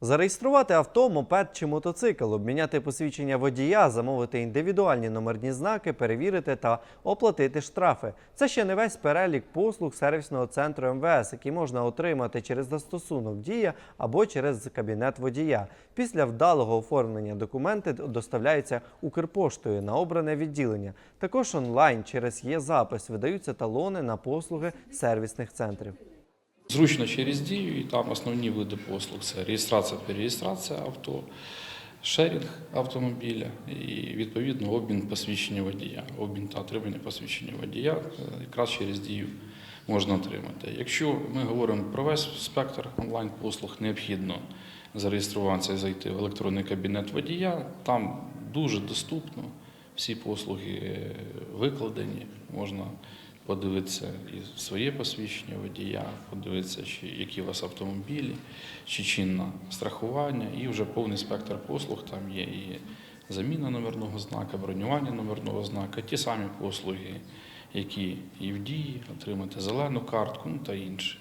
Зареєструвати авто, мопед чи мотоцикл, обміняти посвідчення водія, замовити індивідуальні номерні знаки, перевірити та оплатити штрафи. Це ще не весь перелік послуг сервісного центру МВС, які можна отримати через застосунок Дія або через кабінет водія. Після вдалого оформлення документи доставляються Укрпоштою на обране відділення. Також онлайн через є-запис видаються талони на послуги сервісних центрів. Зручно через дію, і там основні види послуг це реєстрація, перереєстрація авто, шерінг автомобіля і відповідно обмін посвідчення водія. Обмін та отримання посвідчення водія е, якраз через дію можна отримати. Якщо ми говоримо про весь спектр онлайн-послуг, необхідно зареєструватися і зайти в електронний кабінет водія. Там дуже доступно всі послуги е, викладені, можна подивитися і своє посвідчення водія, подивитися, чи які у вас автомобілі, чи чинне страхування, і вже повний спектр послуг. Там є і заміна номерного знака, бронювання номерного знака, ті самі послуги, які і в дії, отримати зелену картку ну, та інші.